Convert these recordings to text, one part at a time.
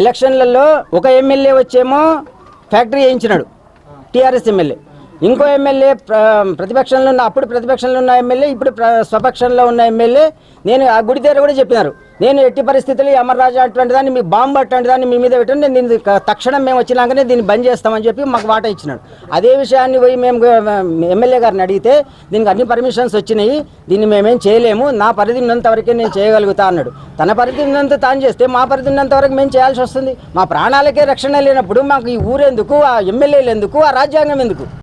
ఎలక్షన్లలో ఒక ఎమ్మెల్యే వచ్చేమో ఫ్యాక్టరీ వేయించినాడు. TRS MLA. ఇంకో ఎమ్మెల్యే ప్రతిపక్షంలో ఉన్న అప్పుడు ప్రతిపక్షంలో ఉన్న ఎమ్మెల్యే ఇప్పుడు ప్ర- స్వపక్షంలో ఉన్న ఎమ్మెల్యే. నేను ఆ గుడి దగ్గర కూడా చెప్పినారు. నేను ఎట్టి పరిస్థితుల్లో అమర్రాజు అటువంటి దాన్ని మీ బాంబు అటువంటి దాన్ని మీ మీద పెట్టండి. నేను దీన్ని తక్షణం మేము వచ్చినాకనే దీన్ని బంద్ చేస్తామని చెప్పి మాకు వాటా ఇచ్చినాడు. అదే విషయాన్ని పోయి మేము ఎమ్మెల్యే గారిని అడిగితే దీనికి అన్ని పర్మిషన్స్ వచ్చినాయి. దీన్ని మేమేం చేయలేము. నా పరిధి ఉన్నంత వరకే నేను చేయగలుగుతా అన్నాడు. తన పరిధి ఉన్నంత తాను చేస్తే మా పరిధి ఉన్నంత వరకు మేము చేయాల్సి వస్తుంది. మా ప్రాణాలకే రక్షణ లేనప్పుడు మాకు ఈ ఊరెందుకు ఆ ఎమ్మెల్యేలు ఎందుకు ఆ రాజ్యాంగం ఎందుకు?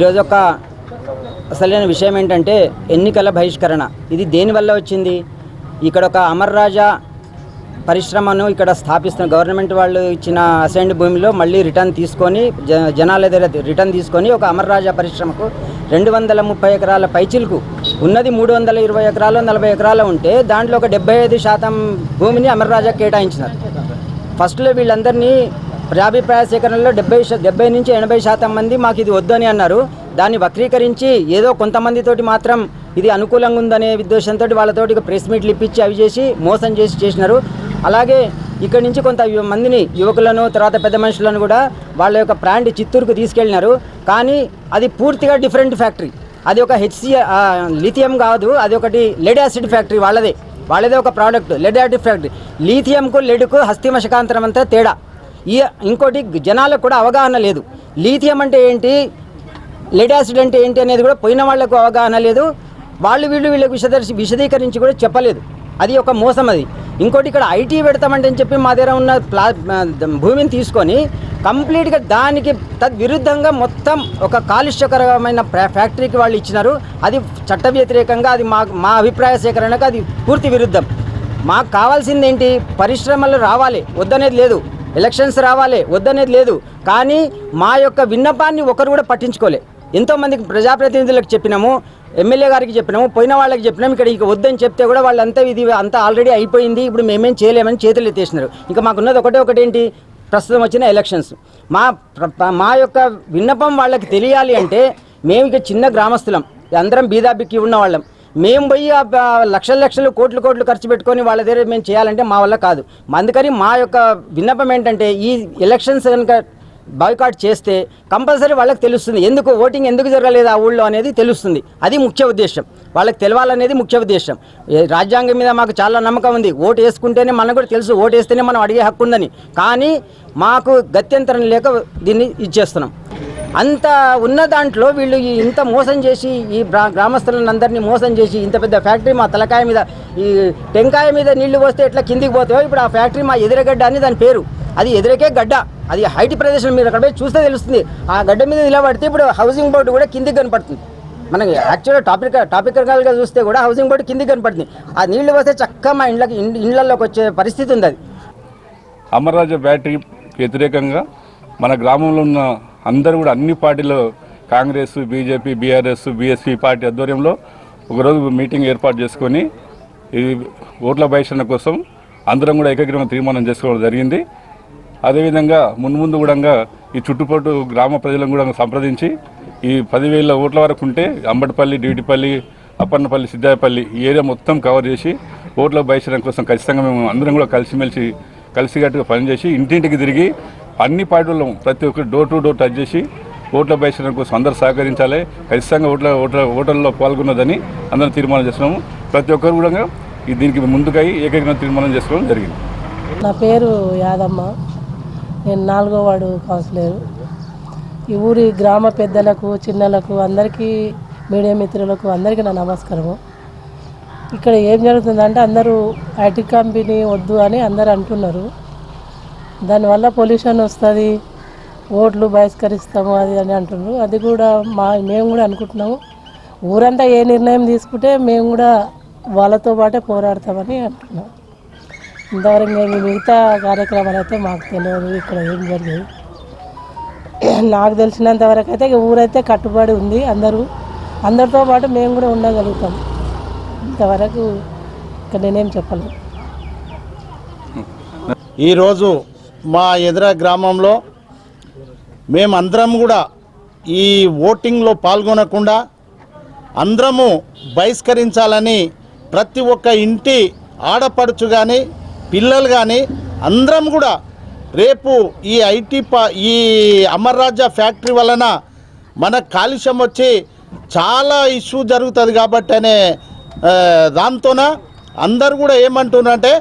ఈరోజు ఒక అసలైన విషయం ఏంటంటే ఎన్నికల బహిష్కరణ. ఇది దేనివల్ల వచ్చింది? ఇక్కడ ఒక అమర్ రాజా పరిశ్రమను ఇక్కడ స్థాపిస్తున్న గవర్నమెంట్ వాళ్ళు ఇచ్చిన అసైన్డ్ భూమిలో మళ్ళీ రిటర్న్ తీసుకొని జ జనాల దగ్గర రిటర్న్ తీసుకొని ఒక అమర్ రాజా పరిశ్రమకు రెండు వందల ముప్పై ఎకరాల పైచిలకు ఉన్నది మూడు వందల ఇరవై ఎకరాలు నలభై ఎకరాలు ఉంటే దాంట్లో ఒక డెబ్బై ఐదు శాతం భూమిని అమర్ రాజా కేటాయించినారు. ఫస్ట్లో వీళ్ళందరినీ ప్రజాభిప్రాయ సేకరణలో డెబ్బై డెబ్బై నుంచి ఎనభై శాతం మంది మాకు ఇది వద్దని అన్నారు. దాన్ని వక్రీకరించి ఏదో కొంతమందితోటి మాత్రం ఇది అనుకూలంగా ఉందనే ఉద్దేశంతో వాళ్ళతోటి ప్రెస్ మీట్లు ఇప్పించి అవి చేసి మోసం చేసి చేసినారు. అలాగే ఇక్కడి నుంచి కొంత మందిని యువకులను తర్వాత పెద్ద మనుషులను కూడా వాళ్ళ యొక్క ప్లాంట్ చిత్తూరుకు తీసుకెళ్ళినారు. కానీ అది పూర్తిగా డిఫరెంట్ ఫ్యాక్టరీ. అది ఒక హెచ్సి లిథియం కాదు అది ఒకటి లెడ్ యాసిడ్ ఫ్యాక్టరీ వాళ్ళదే. వాళ్ళదే ఒక ప్రోడక్ట్ లెడ్ యాసిడ్ ఫ్యాక్టరీ. లీథియంకు లెడ్కు హస్తిమశకాంతరం అంతా తేడా. ఈ ఇంకోటి జనాలకు కూడా అవగాహన లేదు. లీథియం అంటే ఏంటి? లెడ్ యాసిడ్ అంటే ఏంటి అనేది కూడా పోయిన వాళ్ళకు అవగాహన లేదు. వాళ్ళు వీళ్ళు వీళ్ళకి విషదర్శి విశదీకరించి కూడా చెప్పలేదు. అది ఒక మోసం అది. ఇంకోటి ఇక్కడ ఐటీ పెడతామంటే అని చెప్పి మా దగ్గర ఉన్న ప్లా భూమిని తీసుకొని కంప్లీట్గా దానికి తద్విరుద్ధంగా మొత్తం ఒక కాలుష్యకరమైన ఫ్యా- ఫ్యాక్టరీకి వాళ్ళు ఇచ్చినారు. అది చట్ట వ్యతిరేకంగా అది మా మా అభిప్రాయ సేకరణకు అది పూర్తి విరుద్ధం. మాకు కావాల్సింది ఏంటి? పరిశ్రమలు రావాలి. వద్దనేది లేదు. ఎలక్షన్స్ రావాలి వద్దనేది లేదు. కానీ మా యొక్క విన్నపాన్ని ఒకరు కూడా పట్టించుకోలే. ఎంతోమందికి ప్రజాప్రతినిధులకు చెప్పినాము ఎమ్మెల్యే గారికి చెప్పినాము పోయిన వాళ్ళకి చెప్పినాము ఇక్కడ ఇక వద్దని చెప్తే కూడా వాళ్ళంతా ఇది అంతా ఆల్రెడీ అయిపోయింది ఇప్పుడు మేమేం చేయలేమని చేతులు ఎత్తేసినారు. ఇంకా మాకున్నది ఒకటే ఒకటి ఏంటి ప్రస్తుతం వచ్చిన ఎలక్షన్స్ మా ప్ర- మా యొక్క విన్నపం వాళ్ళకి తెలియాలి అంటే మేము ఇక చిన్న గ్రామస్తులం. అందరం బీదాబిక్కి ఉన్న వాళ్ళం. మేము పోయి లక్షల లక్షలు కోట్లు కోట్లు ఖర్చు పెట్టుకొని వాళ్ళ దగ్గర మేము చేయాలంటే మా వల్ల కాదు. అందుకని మా యొక్క విన్నపం ఏంటంటే ఈ ఎలక్షన్స్ కనుక బాయ్కాట్ చేస్తే కంపల్సరీ వాళ్ళకి తెలుస్తుంది ఎందుకు ఓటింగ్ ఎందుకు జరగలేదు ఆ ఊళ్ళో అనేది తెలుస్తుంది. అది ముఖ్య ఉద్దేశం. వాళ్ళకి తెలవాలనేది ముఖ్య ఉద్దేశం. రాజ్యాంగం మీద మాకు చాలా నమ్మకం ఉంది. ఓటు వేసుకుంటేనే మనకు కూడా తెలుసు ఓటు వేస్తేనే మనం అడిగే హక్కు ఉందని. కానీ మాకు గత్యంతరం లేక దీన్ని ఇచ్చేస్తున్నాం అంత ఉన్న దాంట్లో వీళ్ళు ఈ ఇంత మోసం చేసి ఈ గ్రామస్తులను అందరినీ మోసం చేసి ఇంత పెద్ద ఫ్యాక్టరీ మా తలకాయ మీద ఈ టెంకాయ మీద నీళ్ళు పోస్తే ఎట్లా కిందికి పోతాయో ఇప్పుడు ఆ ఫ్యాక్టరీ మా ఎదురగడ్డ అని దాని పేరు. అది ఎదురకే గడ్డ. అది హైట్ ప్రదేశం మీరు అక్కడ పోయి చూస్తే తెలుస్తుంది. ఆ గడ్డ మీద నిలబడితే ఇప్పుడు హౌసింగ్ బోర్డు కూడా కిందికి కనపడుతుంది. మనకి యాక్చువల్గా టాపిక్ టాపికల్గా చూస్తే కూడా హౌసింగ్ బోర్డు కిందికి కనపడుతుంది. ఆ నీళ్ళు పోస్తే చక్కగా మా ఇండ్లకి ఇండ్లలోకి వచ్చే పరిస్థితి ఉంది అది. అమర్రాజా బ్యాటరీ వ్యతిరేకంగా మన గ్రామంలో ఉన్న అందరూ కూడా అన్ని పార్టీలు Congress BJP BRS BSP party ఆధ్వర్యంలో ఒకరోజు మీటింగ్ ఏర్పాటు చేసుకొని ఈ ఓట్ల బహిష్కరణ కోసం అందరం కూడా ఏకగ్రీవ తీర్మానం చేసుకోవడం జరిగింది. అదేవిధంగా మున్ముందు కూడా ఈ చుట్టుపక్కల గ్రామ ప్రజలను కూడా సంప్రదించి ఈ పదివేల ఓట్ల వరకు ఉంటే అంబటిపల్లి డ్యూటిపల్లి అప్పన్నపల్లి సిద్ధాయపల్లి ఈ ఏరియా మొత్తం కవర్ చేసి ఓట్ల బహిష్కరణ కోసం ఖచ్చితంగా మేము అందరం కూడా కలిసిమెలిసి కలిసికట్టుగా పనిచేసి ఇంటింటికి తిరిగి అన్ని పార్టీలు ప్రతి ఒక్కరు డోర్ టు డోర్ టచ్ చేసి ఓట్ల బహిష్కరణ కోసం అందరూ సహకరించాలి. ఖచ్చితంగా ఓట్ల ఓట్ల ఓటర్లో పాల్గొన్నదని అందరం తీర్మానం చేస్తున్నాము. ప్రతి ఒక్కరు కూడా ఈ దీనికి ముందుకై ఏకైక తీర్మానం చేసుకోవడం జరిగింది. నా పేరు యాదమ్మ. నేను నాలుగో వాడు కౌన్సిలర్. ఈ ఊరి గ్రామ పెద్దలకు చిన్నలకు అందరికీ మీడియా మిత్రులకు అందరికీ నా నమస్కారము. ఇక్కడ ఏం జరుగుతుందంటే అందరూ ఐటీ కంపెనీ వద్దు అని అందరు అంటున్నారు. దానివల్ల పొల్యూషన్ వస్తుంది ఓట్లు బహిష్కరిస్తాము అది అని అంటున్నారు అది కూడా మా మేము కూడా అనుకుంటున్నాము. ఊరంతా ఏ నిర్ణయం తీసుకుంటే మేము కూడా వాళ్ళతో పాటే పోరాడతామని అంటున్నాం. ఇంతవరకు మేము మిగతా కార్యక్రమాలు అయితే మాకు తెలియదు ఇక్కడ ఏం జరిగేది. నాకు తెలిసినంత వరకు అయితే ఇక ఊరైతే కట్టుబడి ఉంది అందరూ. అందరితో పాటు మేము కూడా ఉండగలుగుతాం. ఇంతవరకు ఇక్కడ నేనేం చెప్పలేదు ఈరోజు మా ఎదుర గ్రామంలో మేమందరం కూడా ఈ ఓటింగ్లో పాల్గొనకుండా అందరము బహిష్కరించాలని ప్రతి ఒక్క ఇంటి ఆడపడుచు కానీ పిల్లలు కానీ అందరం కూడా రేపు ఈ ఐటీ పా ఈ అమర్రాజా ఫ్యాక్టరీ వలన మన కాలుష్యం వచ్చి చాలా ఇష్యూ జరుగుతుంది కాబట్టి అనే దాంతోన అందరు కూడా ఏమంటున్నారంటే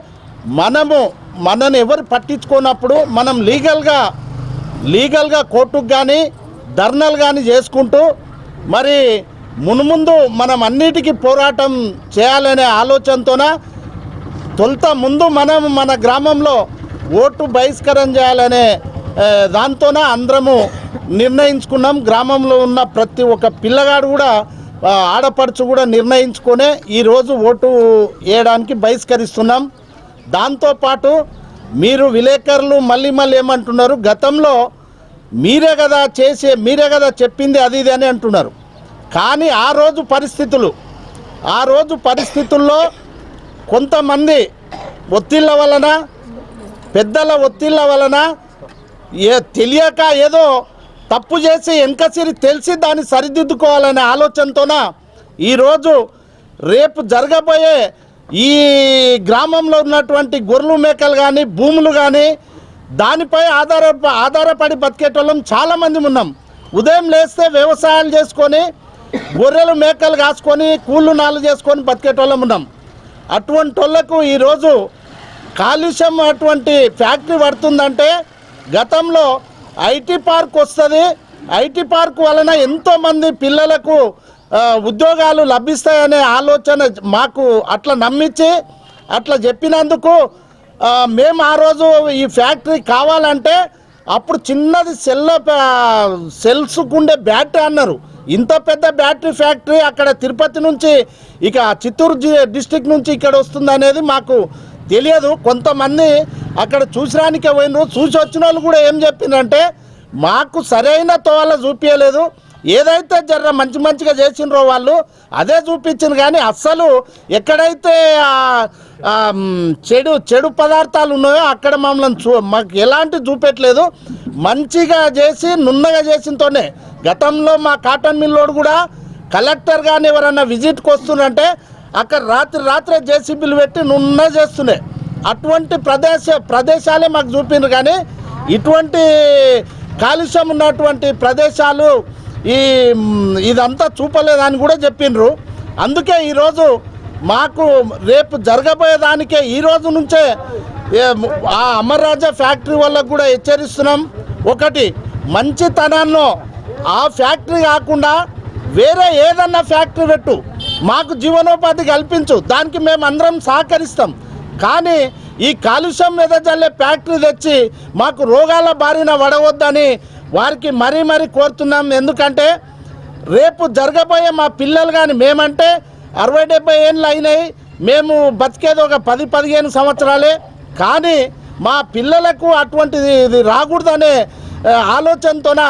మనము మనని ఎవరు పట్టించుకోనప్పుడు మనం లీగల్గా లీగల్గా కోర్టుకు కానీ ధర్నాలు కానీ చేసుకుంటూ మరి మునుముందు మనం అన్నిటికీ పోరాటం చేయాలనే ఆలోచనతోన తొలుత ముందు మనం మన గ్రామంలో ఓటు బహిష్కరణ చేయాలనే దాంతోన అందరము నిర్ణయించుకున్నాం. గ్రామంలో ఉన్న ప్రతి ఒక్క పిల్లగాడు కూడా ఆడపడుచు కూడా నిర్ణయించుకొనే ఈరోజు ఓటు వేయడానికి బహిష్కరిస్తున్నాం. దాంతోపాటు మీరు విలేకరులు మళ్ళీ మళ్ళీ ఏమంటున్నారు గతంలో మీరే కదా చేసే మీరే కదా చెప్పింది అది ఇది అని అంటున్నారు. కానీ ఆ రోజు పరిస్థితులు ఆ రోజు పరిస్థితుల్లో కొంతమంది ఒత్తిళ్ళ వలన పెద్దల ఒత్తిళ్ళ వలన ఏ తెలియక ఏదో తప్పు చేసి వెనకసిరి తెలిసి దాన్ని సరిదిద్దుకోవాలనే ఆలోచనతోన ఈరోజు రేపు జరగబోయే ఈ గ్రామంలో ఉన్నటువంటి గొర్రెలు మేకలు కానీ భూములు కానీ దానిపై ఆధార ఆధారపడి బతికేటోళ్ళం చాలామంది ఉన్నాం. ఉదయం లేస్తే వ్యవసాయాలు చేసుకొని గొర్రెలు మేకలు కాసుకొని కూళ్ళు నాలు చేసుకొని బతికేటోళ్ళం ఉన్నాం. అటువంటి వాళ్ళకు ఈరోజు కాలుష్యం అటువంటి ఫ్యాక్టరీ పడుతుందంటే గతంలో ఐటీ పార్క్ వస్తుంది. ఐటీ పార్క్ వలన ఎంతోమంది పిల్లలకు ఉద్యోగాలు లభిస్తాయనే ఆలోచన మాకు అట్లా నమ్మించి అట్లా చెప్పినందుకు మేము ఆ రోజు ఈ ఫ్యాక్టరీ కావాలంటే అప్పుడు చిన్నది సెల్ సెల్స్కుండే బ్యాటరీ అన్నారు. ఇంత పెద్ద బ్యాటరీ ఫ్యాక్టరీ అక్కడ తిరుపతి నుంచి ఇక చిత్తూరు జి- డిస్టిక్ నుంచి ఇక్కడ వస్తుంది అనేది మాకు తెలియదు. కొంతమంది అక్కడ చూసిరానికే పోయినరు. చూసి వచ్చిన వాళ్ళు కూడా ఏం చెప్పిందంటే మాకు సరైన తోల చూపించలేదు ఏదైతే జర మంచి మంచిగా చేసినరో వాళ్ళు అదే చూపించింది కానీ అస్సలు ఎక్కడైతే చెడు చెడు పదార్థాలు ఉన్నాయో అక్కడ మమ్మల్ని చూ మాకు ఎలాంటి చూపెట్టలేదు. మంచిగా చేసి నున్నగా చేసినతోనే గతంలో మా కాటన్ మిల్లోడు కూడా కలెక్టర్ కానీ ఎవరన్నా విజిట్కి వస్తుందంటే అక్కడ రాత్రి రాత్రే జేసీబీలు పెట్టి నున్న చేస్తుండే అటువంటి ప్రదేశ ప్రదేశాలే మాకు చూపిండ్రు కానీ ఇటువంటి కాలుష్యం ఉన్నటువంటి ప్రదేశాలు ఈ ఇదంతా చూపలేదని కూడా చెప్పిండ్రు. అందుకే ఈరోజు మాకు రేపు జరగబోయేదానికే ఈ రోజు నుంచే ఆ అమర్రాజా ఫ్యాక్టరీ వాళ్ళకు కూడా హెచ్చరిస్తున్నాం. ఒకటి మంచితనాన్ని ఆ ఫ్యాక్టరీ కాకుండా వేరే ఏదన్నా ఫ్యాక్టరీ పెట్టు. మాకు జీవనోపాధి కల్పించు. దానికి మేము అందరం సహకరిస్తాం. కానీ ఈ కాలుష్యం మీద చల్లే ఫ్యాక్టరీ తెచ్చి మాకు రోగాల బారిన పడవద్దని వారికి మరీ మరీ కోరుతున్నాం. ఎందుకంటే రేపు జరగబోయే మా పిల్లలు కానీ మేమంటే అరవై డెబ్బై ఏళ్ళు అయినాయి. మేము బతికేది ఒక పది పదిహేను సంవత్సరాలే. కానీ మా పిల్లలకు అటువంటిది ఇది రాకూడదనే ఆలోచనతోన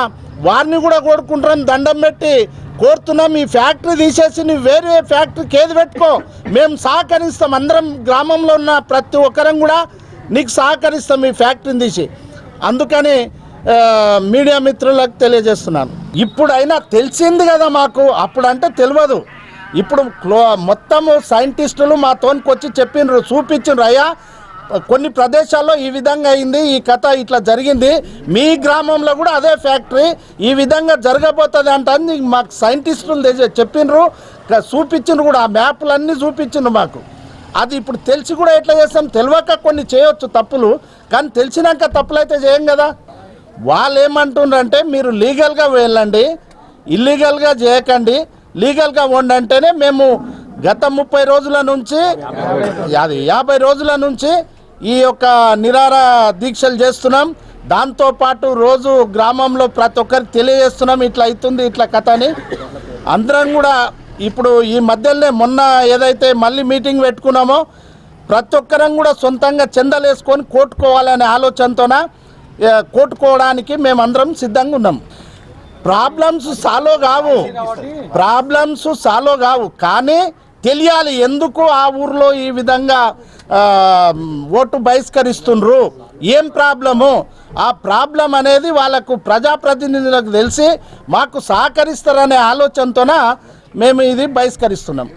వారిని కూడా కోరుకుంటున్నాం. దండం పెట్టి కోరుతున్నాం. ఈ ఫ్యాక్టరీ తీసేసి నువ్వు వేరే ఫ్యాక్టరీకి ఏది పెట్టుకో. మేము సహకరిస్తాం. అందరం గ్రామంలో ఉన్న ప్రతి ఒక్కరం కూడా నీకు సహకరిస్తాం ఈ ఫ్యాక్టరీని తీసి. అందుకని మీడియా మిత్రులకు తెలియజేస్తున్నాను. ఇప్పుడైనా తెలిసింది కదా మాకు అప్పుడంటే తెలియదు. ఇప్పుడు క్లో మొత్తము సైంటిస్టులు మా తోనికొచ్చి చెప్పినారు చెప్పిండ్రు చూపించిండ్రు అయ్యా కొన్ని ప్రదేశాల్లో ఈ విధంగా అయింది ఈ కథ ఇట్లా జరిగింది మీ గ్రామంలో కూడా అదే ఫ్యాక్టరీ ఈ విధంగా జరగబోతుంది అంటే మాకు సైంటిస్టులు తె- చెప్పిండ్రు చూపించిండ్రు కూడా ఆ మ్యాప్లన్నీ చూపించిండ్రు మాకు. అది ఇప్పుడు తెలిసి కూడా ఎట్లా చేస్తాం తెలియక కొన్ని చేయొచ్చు తప్పులు కానీ తెలిసినాక తప్పులు అయితే చేయం కదా. వాళ్ళు ఏమంటుండ్రంటే మీరు లీగల్గా వెళ్ళండి ఇల్లీగల్గా చేయకండి లీగల్గా వండంటేనే మేము గత ముప్పై రోజుల నుంచి అది యాభై రోజుల నుంచి ఈ యొక్క నిరార దీక్షలు చేస్తున్నాం. దాంతోపాటు రోజు గ్రామంలో ప్రతి ఒక్కరికి తెలియజేస్తున్నాం ఇట్లా అవుతుంది ఇట్లా కథ అని. అందరం కూడా ఇప్పుడు ఈ మధ్యలోనే మొన్న ఏదైతే మళ్ళీ మీటింగ్ పెట్టుకున్నామో ప్రతి ఒక్కరం కూడా సొంతంగా చెందలేసుకొని కోట్టుకోవాలనే ఆలోచనతోన కోట్టుకోవడానికి మేమందరం సిద్ధంగా ఉన్నాం. ప్రాబ్లమ్స్ సాలో కావు. ప్రాబ్లమ్స్ సాలో కావు. కానీ తెలియాలి ఎందుకు ఆ ఊర్లో ఈ విధంగా ఓటు బహిష్కరిస్తుండ్రు? ఏం ప్రాబ్లము ఆ ప్రాబ్లం అనేది వాళ్ళకు ప్రజాప్రతినిధులకు తెలిసి మాకు సహకరిస్తారనే ఆలోచనతోన మేము ఇది బహిష్కరిస్తున్నాం.